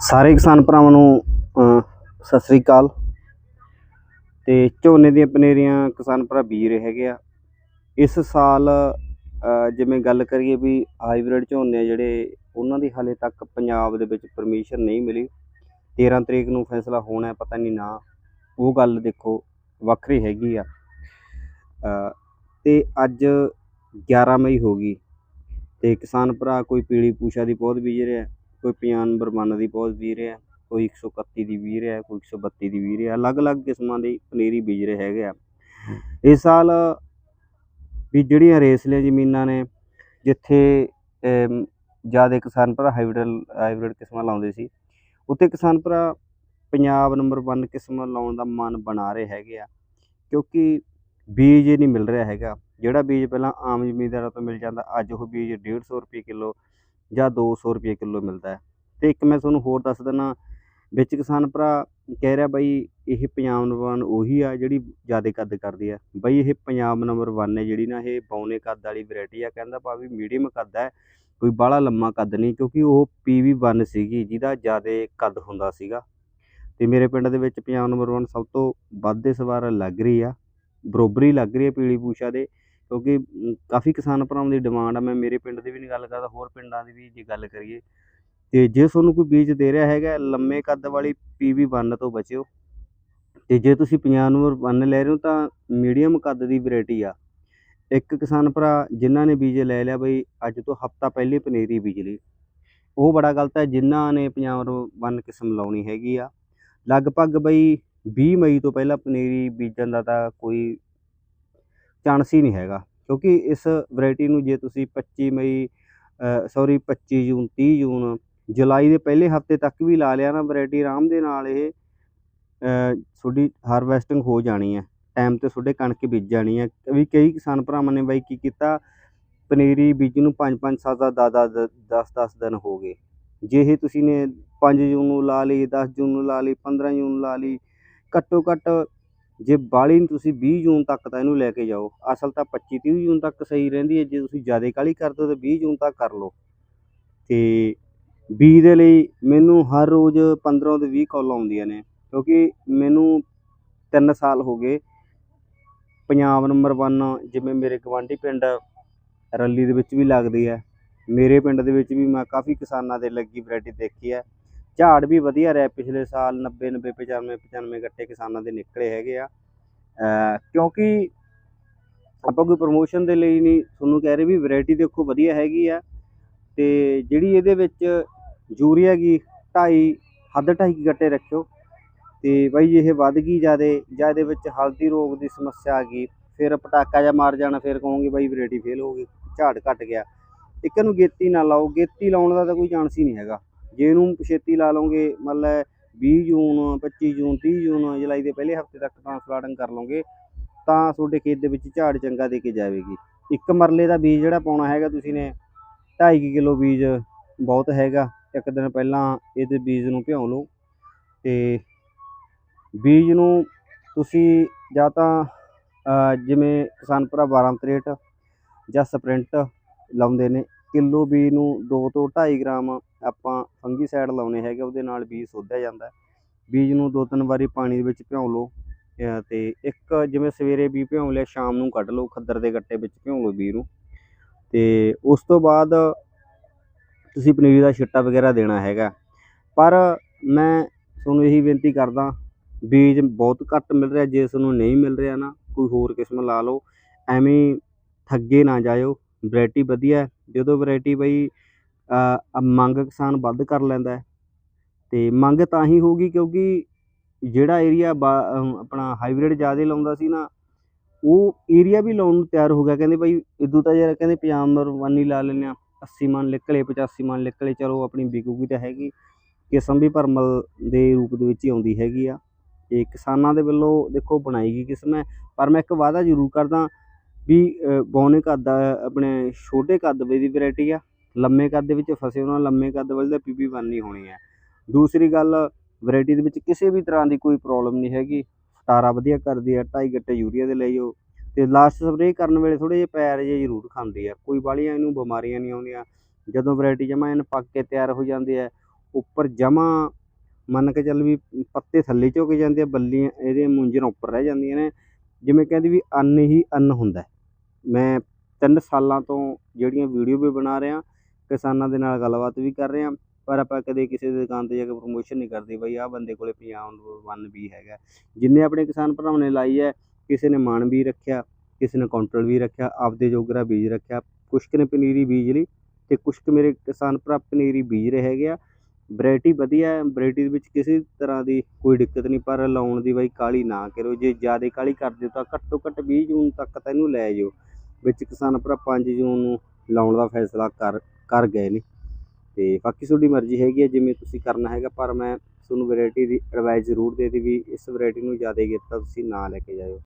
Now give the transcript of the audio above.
ਸਾਰੇ ਕਿਸਾਨ ਭਰਾਵਾਂ ਨੂੰ ਸਤਿ ਸ੍ਰੀ ਅਕਾਲ। ਤੇ ਝੋਨੇ ਦੀਆਂ ਪਨੀਰੀਆਂ ਕਿਸਾਨ ਭਰਾ ਬੀਜ ਰਹੇ ਹੈਗੇ ਆ। ਇਸ ਸਾਲ ਜਿਵੇਂ ਗੱਲ ਕਰੀਏ ਵੀ ਹਾਈਬ੍ਰਿਡ ਝੋਨੇ ਜਿਹੜੇ ਉਹਨਾਂ ਦੀ ਹਾਲੇ ਤੱਕ ਪੰਜਾਬ ਦੇ ਵਿੱਚ ਪਰਮਿਸ਼ਨ ਨਹੀਂ ਮਿਲੀ। 13 ਤਰੀਕ ਨੂੰ ਫੈਸਲਾ ਹੋਣਾ ਪਤਾ ਨਹੀਂ ਨਾ। ਉਹ ਗੱਲ ਦੇਖੋ ਵੱਖਰੀ ਹੈਗੀ ਆ। ਅ, ਤੇ ਅੱਜ 11 ਮਈ ਹੋ ਗਈ। ਤੇ ਕਿਸਾਨ ਭਰਾ ਕੋਈ ਪੀਲੀ ਪੂਸ਼ਾ ਦੀ ਪੌਦ ਬੀਜ ਰਿਹਾ। ਕੋਈ ਪਿਆਨ ਬਰਮਨ ਦੀ ਪੌਦ ਬੀਜ ਰਿਹਾ ਕੋਈ 131 ਦੀ ਬੀਜ ਰਿਹਾ ਕੋਈ 132 ਦੀ ਬੀਜ ਰਿਹਾ ਅਲੱਗ-ਅਲੱਗ ਕਿਸਮਾਂ ਦੀ ਪਨੀਰੀ ਬੀਜ ਰਹੇ ਹੈਗੇ ਆ। ਇਸ ਸਾਲ ਵੀ ਜਿਹੜੀਆਂ ਰੇਸਲੇ ਜ਼ਮੀਨਾਂ ਨੇ ਜਿੱਥੇ ਜ਼ਿਆਦਾ ਕਿਸਾਨ ਭਰਾ ਹਾਈਬ੍ਰਿਡ ਹਾਈਬ੍ਰਿਡ ਕਿਸਮਾਂ ਲਾਉਂਦੇ ਸੀ ਉੱਥੇ ਕਿਸਾਨ ਭਰਾ ਪੰਜਾਬ ਨੰਬਰ 1 ਕਿਸਮ ਲਾਉਣ ਦਾ ਮਨ ਬਣਾ ਰਹੇ ਹੈਗੇ ਆ ਕਿਉਂਕਿ ਬੀਜ ਨਹੀਂ ਮਿਲ ਰਿਹਾ ਹੈਗਾ। ਜਿਹੜਾ ਬੀਜ ਪਹਿਲਾਂ ਆਮ ਜ਼ਮੀਨਦਾਰਾਂ ਤੋਂ ਮਿਲ ਜਾਂਦਾ ਅੱਜ ਉਹ ਬੀਜ 150 ਰੁਪਏ ਕਿਲੋ ਜਾਂ 200 ਰੁਪਏ ਕਿਲੋ ਮਿਲਦਾ ਹੈ। ਤੇ ਇੱਕ ਮੈਂ ਤੁਹਾਨੂੰ ਹੋਰ ਦੱਸ ਦਿੰਦਾ ਵਿੱਚ ਕਿਸਾਨ ਭਰਾ ਕਹਿ ਰਿਹਾ ਬਈ ਇਹ ਪੰਜਾਬ ਨੰਬਰ 1 ਉਹੀ ਆ ਜਿਹੜੀ ਜ਼ਿਆਦਾ ਕੱਦ ਕਰਦੀ ਆ। ਬਈ ਇਹ ਪੰਜਾਬ ਨੰਬਰ 1 ਹੈ ਜਿਹੜੀ ਨਾ ਇਹ ਬੌਨੇ ਕੱਦ ਵਾਲੀ ਵੈਰਾਈਟੀ ਆ, ਕਹਿੰਦਾ ਪਾ ਵੀ ਮੀਡੀਅਮ ਕੱਦ ਹੈ ਕੋਈ ਬਾਹਲਾ ਲੰਮਾ ਕੱਦ ਨਹੀਂ, ਕਿਉਂਕਿ ਉਹ ਪੀਵੀ 1 ਸੀਗੀ, ਜਿਹਦਾ ਜ਼ਿਆਦਾ ਕੱਦ ਹੁੰਦਾ ਸੀਗਾ। ਤੇ ਮੇਰੇ ਪਿੰਡ ਦੇ ਵਿੱਚ ਪੰਜਾਬ ਨੰਬਰ 1 ਸਭ ਤੋਂ ਵੱਧ ਇਸ ਵਾਰ ਲੱਗ ਰਹੀ ਆ, ਬਰੋਬਰੀ ਲੱਗ ਰਹੀ ਹੈ ਪੀਲੀ ਪੂਸ਼ਾ ਦੇ। ਕਿਉਂਕਿ ਕਾਫੀ ਕਿਸਾਨ ਭਰਾਵਾਂ ਦੀ ਡਿਮਾਂਡ ਆ, ਮੈਂ ਮੇਰੇ ਪਿੰਡ ਦੀ ਵੀ ਨਹੀਂ ਗੱਲ ਕਰਦਾ, ਹੋਰ ਪਿੰਡਾਂ ਦੀ ਵੀ ਜੇ ਗੱਲ ਕਰੀਏ। ਤੇ ਜੇ ਤੁਹਾਨੂੰ ਕੋਈ ਬੀਜ ਦੇ ਰਿਹਾ ਹੈਗਾ, ਲੰਮੇ ਕੱਦ ਵਾਲੀ ਪੀਵੀ 1 ਤੋਂ ਬਚਿਓ। ਤੇ ਜੇ ਤੁਸੀਂ ਪੰਜਾਬ ਨੰਬਰ 1 ਲੈ ਰਹੇ ਹੋ, ਤਾਂ ਮੀਡੀਅਮ ਕੱਦ ਦੀ ਵੈਰਾਈਟੀ ਆ। ਇੱਕ ਕਿਸਾਨ ਭਰਾ ਜਿਨ੍ਹਾਂ ਨੇ ਬੀਜ ਲੈ ਲਿਆ ਬਈ, ਅੱਜ ਤੋਂ ਹਫਤਾ ਪਹਿਲੇ ਪਨੀਰੀ ਬੀਜ ਲਈ। ਉਹ ਬੜਾ ਗਲਤ ਹੈ ਜਿਨ੍ਹਾਂ ਨੇ ਪੰਜਾਬ ਨੰਬਰ 1 ਕਿਸਮ ਲਾਉਣੀ ਹੈਗੀ ਆ। ਲਗਭਗ ਬਈ 20 ਮਈ ਤੋਂ ਪਹਿਲਾਂ ਪਨੀਰੀ ਬੀਜਣ ਦਾ ਤਾਂ ਕੋਈ ਚਾਂਸ ਹੀ ਨਹੀਂ ਹੈਗਾ। ਕਿਉਂਕਿ ਇਸ ਵੈਰਾਈਟੀ ਨੂੰ ਜੇ ਤੁਸੀਂ 25 ਮਈ ਸੌਰੀ 25 ਜੂਨ 30 ਜੂਨ, ਜੁਲਾਈ ਦੇ ਪਹਿਲੇ ਹਫ਼ਤੇ ਤੱਕ ਵੀ ਲਾ ਲਿਆ ਨਾ ਵੈਰਾਈਟੀ ਆਰਾਮ ਦੇ ਨਾਲ ਇਹ ਤੁਹਾਡੀ ਹਾਰਵੈਸਟਿੰਗ ਹੋ ਜਾਣੀ ਹੈ। ਟਾਈਮ ਤੇ ਤੁਹਾਡੇ ਕਣਕ ਬੀਜ ਜਾਣੀ ਹੈ। ਵੀ ਕਈ ਕਿਸਾਨ ਭਰਾਵਾਂ ਨੇ ਬਾਈ ਕੀ ਕੀਤਾ? ਪਨੀਰੀ ਬੀਜ ਨੂੰ 5 5 7 7 10 10 10 ਦਿਨ ਹੋ ਗਏ। ਜੇ ਇਹ ਤੁਸੀਂ ਨੇ 5 ਜੂਨ ਨੂੰ ਲਾ ਲਈ 10 ਜੂਨ ਨੂੰ ਲਾ ਲਈ 15 ਜੂਨ ਨੂੰ ਲਾ ਲਈ, ਘੱਟੋ ਘੱਟ ਜੇ ਬਾਲੀ ਨੂੰ ਤੁਸੀਂ 20 ਜੂਨ ਤੱਕ ਤਾਂ ਇਹਨੂੰ ਲੈ ਕੇ ਜਾਓ, ਅਸਲ ਤਾਂ 25 30 ਜੂਨ ਤੱਕ ਸਹੀ ਰਹਿੰਦੀ ਹੈ, ਜੇ ਤੁਸੀਂ ਜ਼ਿਆਦਾ ਕਾਹਲੀ ਕਰਦੇ ਹੋ ਤਾਂ 20 ਜੂਨ ਤੱਕ ਕਰ ਲਓ। ਤੇ ਬੀਜ ਦੇ ਲਈ ਮੈਨੂੰ ਹਰ ਰੋਜ਼ 15 ਤੋਂ 20 ਕਾਲ ਆਉਂਦੀਆਂ ਨੇ, ਕਿਉਂਕਿ ਮੈਨੂੰ 3 ਸਾਲ ਹੋ ਗਏ ਪੰਜਾਬ ਨੰਬਰ 1 ਜਿਵੇਂ ਮੇਰੇ ਗਵਾਂਢੀ ਪਿੰਡ ਰੱਲੀ ਦੇ ਵਿੱਚ ਵੀ ਲੱਗਦੀ ਹੈ, ਮੇਰੇ ਪਿੰਡ ਦੇ ਵਿੱਚ ਵੀ ਮੈਂ ਕਾਫੀ ਕਿਸਾਨਾਂ ਦੇ ਲੱਗੀ ਵੈਰਾਈਟੀ ਦੇਖੀ ਹੈ। ਝਾੜ ਵੀ ਵਧੀਆ ਰਿਹਾ ਪਿਛਲੇ ਸਾਲ 90 90 95 95 ਗੱਟੇ ਕਿਸਾਨਾਂ ਦੇ ਨਿਕਲੇ ਹੈਗੇ ਆ। ਕਿਉਂਕਿ ਆਪਾਂ ਕੋਈ ਪ੍ਰੋਮੋਸ਼ਨ ਦੇ ਲਈ ਨਹੀਂ, ਤੁਹਾਨੂੰ ਕਹਿ ਰਹੇ ਵੀ ਵੈਰਾਈਟੀ ਦੇਖੋ ਵਧੀਆ ਹੈਗੀ ਆ ਤੇ ਜਿਹੜੀ ਇਹਦੇ ਵਿੱਚ ਯੂਰੀਆ ਗੀ 2.5 ਹੱਦ 2.5 ਗੱਟੇ ਰੱਖਿਓ ਤੇ ਬਾਈ ਇਹ ਵੱਧ ਗਈ ਜਿਆਦੇ ਜਾਂ ਇਹਦੇ ਵਿੱਚ ਹਲਦੀ ਰੋਗ ਦੀ ਸਮੱਸਿਆ ਆ ਗਈ, ਫਿਰ ਪਟਾਕਾ ਜਾਂ ਮਾਰ ਜਾਣਾ, ਫਿਰ ਕਹੋਗੇ ਬਾਈ ਵੈਰਾਈਟੀ ਫੇਲ ਹੋ ਗਈ, ਝਾੜ ਘਟ ਗਿਆ। ਇੱਕ ਨੂੰ ਗੇਤੀ ਨਾ ਲਾਓ, ਗੇਤੀ ਲਾਉਣ ਦਾ ਤਾਂ ਕੋਈ ਚਾਂਸ ਹੀ ਨਹੀਂ ਹੈਗਾ। ਜੇ ਇਹਨੂੰ ਛੇਤੀ ਲਾ ਲਓਗੇ ਮਤਲਬ 20 ਜੂਨ 25 ਜੂਨ 30 ਜੂਨ, ਜੁਲਾਈ ਦੇ ਪਹਿਲੇ ਹਫ਼ਤੇ ਤੱਕ ਟ੍ਰਾਂਸਪਲਾਂਟਿੰਗ ਕਰ ਲਓਗੇ, ਤਾਂ ਤੁਹਾਡੇ ਖੇਤ ਦੇ ਵਿੱਚ ਝਾੜ ਚੰਗਾ ਦੇ ਕੇ ਜਾਵੇਗੀ। ਇੱਕ ਮਰਲੇ ਦਾ ਬੀਜ ਜਿਹੜਾ ਪਾਉਣਾ ਹੈਗਾ ਤੁਸੀਂ ਨੇ 2.5 ਕਿਲੋ ਬੀਜ ਬਹੁਤ ਹੈਗਾ, ਇੱਕ ਦਿਨ ਪਹਿਲਾਂ ਇਹਦੇ ਬੀਜ ਨੂੰ ਭਿਉਂ ਲਓ ਤੇ ਬੀਜ ਨੂੰ ਤੁਸੀਂ ਜਾਂ ਤਾਂ ਜਿਵੇਂ ਕਿਸਾਨ ਭਰਾ 12 ਤਰੇਟ ਜਾਂ ਸਪ੍ਰਿੰਟ ਲਾਉਂਦੇ ਨੇ, ਕਿਲੋ ਬੀਜ ਨੂੰ 2 ਤੋਂ 2.5 ਗ੍ਰਾਮ ਆਪਾਂ ਫੰਗੀਸਾਈਡ ਲਾਉਣੇ ਹੈਗੇ ਉਹਦੇ ਨਾਲ ਬੀਜ ਸੋਧਿਆ ਜਾਂਦਾ ਬੀਜ ਨੂੰ ਦੋ ਤਿੰਨ ਵਾਰੀ ਪਾਣੀ ਦੇ ਵਿੱਚ ਭਿਉਂ ਲਓ ਅ, ਤੇ ਇੱਕ ਜਿਵੇਂ ਸਵੇਰੇ ਬੀਜ ਭਿਉਂ ਲਿਆ ਸ਼ਾਮ ਨੂੰ ਕੱਢ ਲਓ ਖੱਦਰ ਦੇ ਗੱਟੇ ਵਿੱਚ ਭਿਉਂ ਲਓ ਬੀਜ ਨੂੰ। ਤੇ ਉਸ ਤੋਂ ਬਾਅਦ ਤੁਸੀਂ ਪਨੀਰੀ ਦਾ ਛਿੱਟਾ ਵਗੈਰਾ ਦੇਣਾ ਹੈਗਾ। ਪਰ ਮੈਂ ਤੁਹਾਨੂੰ ਇਹੀ ਬੇਨਤੀ ਕਰਦਾ ਬੀਜ ਬਹੁਤ ਘੱਟ ਮਿਲ ਰਿਹਾ ਜੇ ਤੁਹਾਨੂੰ ਨਹੀਂ ਮਿਲ ਰਿਹਾ ਨਾ ਕੋਈ ਹੋਰ ਕਿਸਮ ਲਾ ਲਓ। ਐਵੇਂ ਠੱਗੇ ਨਾ ਜਾਇਓ ਵੈਰਾਈਟੀ ਵਧੀਆ ਜਦੋਂ ਵੈਰਾਈਟੀ ਬਈ ਮੰਗ ਕਿਸਾਨ ਵੱਧ ਕਰ ਲੈਂਦਾ ਹੈ। ਤੇ ਮੰਗ ਤਾਂ ਹੀ ਹੋਊਗੀ ਕਿਉਂਕਿ ਜਿਹੜਾ ਏਰੀਆ ਬਾ ਆਪਣਾ ਹਾਈਬ੍ਰਿਡ ਜ਼ਿਆਦਾ ਲਾਉਂਦਾ ਸੀ ਨਾ ਉਹ ਏਰੀਆ ਵੀ ਲਾਉਣ ਨੂੰ ਤਿਆਰ ਹੋ ਗਿਆ। ਕਹਿੰਦੇ ਬਈ ਇਦੋਂ ਤਾਂ ਯਾਰ ਕਹਿੰਦੇ ਪੰਜਾਬ ਨੰਬਰ 1 ਹੀ ਲਾ ਲੈਂਦੇ ਹਾਂ 80 ਮਣ ਨਿਕਲੇ 85 ਮਣ ਨਿਕਲੇ ਚਲੋ ਆਪਣੀ ਵਿਕੂਗੀ ਤਾਂ ਹੈਗੀ। ਕਿਸਮ ਵੀ ਭਰਮਲ ਦੇ ਰੂਪ ਦੇ ਵਿੱਚ ਹੀ ਆਉਂਦੀ ਹੈਗੀ ਆ। ਤੇ ਕਿਸਾਨਾਂ ਦੇ ਵੱਲੋਂ ਦੇਖੋ ਬਣਾਈ ਗਈ ਕਿਸਮ ਹੈ। ਪਰ ਮੈਂ ਇੱਕ ਵਾਅਦਾ ਜ਼ਰੂਰ ਕਰਦਾ ਵੀ ਅ, ਬੌਨੇ ਕੱਦ ਆਪਣੇ ਛੋਟੇ ਕੱਦ ਦੀ ਵੈਰਾਈਟੀ ਆ। ਲੰਮੇ ਕੱਦ ਦੇ ਵਿੱਚ ਫਸੇ ਉਹਨਾਂ ਲੰਮੇ ਕੱਦ ਵਾਲੀ ਦਾ ਪੀਪੀ ਵਨ ਨਹੀਂ ਹੋਣੀ ਹੈ। ਦੂਸਰੀ ਗੱਲ ਵੈਰਾਈਟੀ ਦੇ ਵਿੱਚ ਕਿਸੇ ਵੀ ਤਰ੍ਹਾਂ ਦੀ ਕੋਈ ਪ੍ਰੋਬਲਮ ਨਹੀਂ ਹੈਗੀ। ਫਟਾਰਾ ਵਧੀਆ ਕਰਦੀ ਹੈ, ਢਾਈ ਗੱਟੇ ਯੂਰੀਆ ਦੇ ਲੈ ਜਾਓ ਤੇ ਲਾਸਟ ਸਪਰੇਅ ਕਰਨ ਵੇਲੇ ਥੋੜੇ ਜਿਹੇ ਪੈਰ ਜੇ ਜ਼ਰੂਰ ਖਾਂਦੀ ਆ ਕੋਈ ਬਾਹਲੀਆਂ ਇਹਨੂੰ ਬਿਮਾਰੀਆਂ ਨਹੀਂ ਆਉਂਦੀਆਂ। ਜਦੋਂ ਵੈਰਾਈਟੀ ਜਮਾ ਇਹਨ ਪੱਕ ਕੇ ਤਿਆਰ ਹੋ ਜਾਂਦੀ ਹੈ, ਉੱਪਰ ਜਮਾ ਮੰਨ ਕੇ ਚੱਲ ਵੀ ਪੱਤੇ ਥੱਲੇ ਝੁਕ ਜਾਂਦੇ ਆ, ਬੱਲੀਆਂ ਇਹਦੇ ਮੁੰਜਰਾਂ ਉੱਪਰ ਰਹਿ ਜਾਂਦੀਆਂ ਨੇ। ਜਿਵੇਂ ਕਹਿੰਦੀ ਵੀ ਅੰਨ ਹੀ ਅੰਨ ਹੁੰਦਾ ਮੈਂ ਤਿੰਨ ਸਾਲਾਂ ਤੋਂ ਜਿਹੜੀਆਂ ਵੀਡੀਓ ਵੀ ਬਣਾ ਰਿਹਾ ਕਿਸਾਨਾਂ ਦੇ ਨਾਲ ਗੱਲਬਾਤ ਵੀ ਕਰ ਰਹੇ ਹਾਂ, ਪਰ ਆਪਾਂ ਕਦੇ ਕਿਸੇ ਦੀ ਦੁਕਾਨ ਤੇ ਜਾ ਕੇ ਪ੍ਰਮੋਸ਼ਨ ਨਹੀਂ ਕਰਦੇ ਬਈ, ਆਹ ਬੰਦੇ ਕੋਲੇ ਪੰਜਾਬ ਨੰਬਰ ਵਨ ਵੀ ਹੈਗਾ। ਜਿੰਨੇ ਆਪਣੇ ਕਿਸਾਨ ਭਰਾਵਾਂ ਨੇ ਲਾਈ ਹੈ, ਕਿਸੇ ਨੇ ਮਾਣ ਵੀ ਰੱਖਿਆ, ਕਿਸੇ ਨੇ ਕਾਊਂਟਰ ਵੀ ਰੱਖਿਆ, ਆਪਦੇ ਜੋਗਰਾ ਬੀਜ ਰੱਖਿਆ ਕੁਛ ਕੁ ਨੇ ਪਨੀਰੀ ਬੀਜ ਲਈ ਤੇ ਕੁਛ ਕੁ ਮੇਰੇ ਕਿਸਾਨ ਭਰਾ ਪਨੀਰੀ ਬੀਜ ਰਹੇ ਹੈਗੇ ਆ। ਵੈਰਾਈਟੀ ਵਧੀਆ ਹੈ ਵੈਰਾਈਟੀ ਦੇ ਵਿੱਚ ਕਿਸੇ ਤਰ੍ਹਾਂ ਦੀ ਕੋਈ ਦਿੱਕਤ ਨਹੀਂ, ਪਰ ਲਾਉਣ ਦੀ ਬਾਈ ਕਾਲੀ ਨਾ ਕਰੋ ਜੇ ਜ਼ਿਆਦਾ ਕਾਲੀ ਕਰਦੇ ਹੋ ਤਾਂ ਘੱਟੋ ਘੱਟ 20 ਜੂਨ ਤੱਕ ਤਾਂ ਇਹਨੂੰ ਲੈ ਜਾਓ। ਵਿੱਚ ਕਿਸਾਨ ਭਰਾ 5 ਜੂਨ ਨੂੰ ਲਾਉਣ ਦਾ ਫੈਸਲਾ ਕਰ ਕਰ ਗਏ ਨੇ। ਤੇ ਬਾਕੀ ਤੁਹਾਡੀ ਮਰਜ਼ੀ ਹੈਗੀ ਹੈ ਜਿਵੇਂ ਤੁਸੀਂ ਕਰਨਾ ਹੈਗਾ, ਪਰ ਮੈਂ ਤੁਹਾਨੂੰ ਵੈਰਾਈਟੀ ਦੀ ਐਡਵਾਈਸ ਜ਼ਰੂਰ ਦੇ ਦੀ ਵੀ ਇਸ ਵੈਰਾਈਟੀ ਨੂੰ ਜ਼ਿਆਦਾ ਗਿਰ ਤਾਂ ਤੁਸੀਂ ਨਾ ਲੈ ਕੇ ਜਾਇਓ।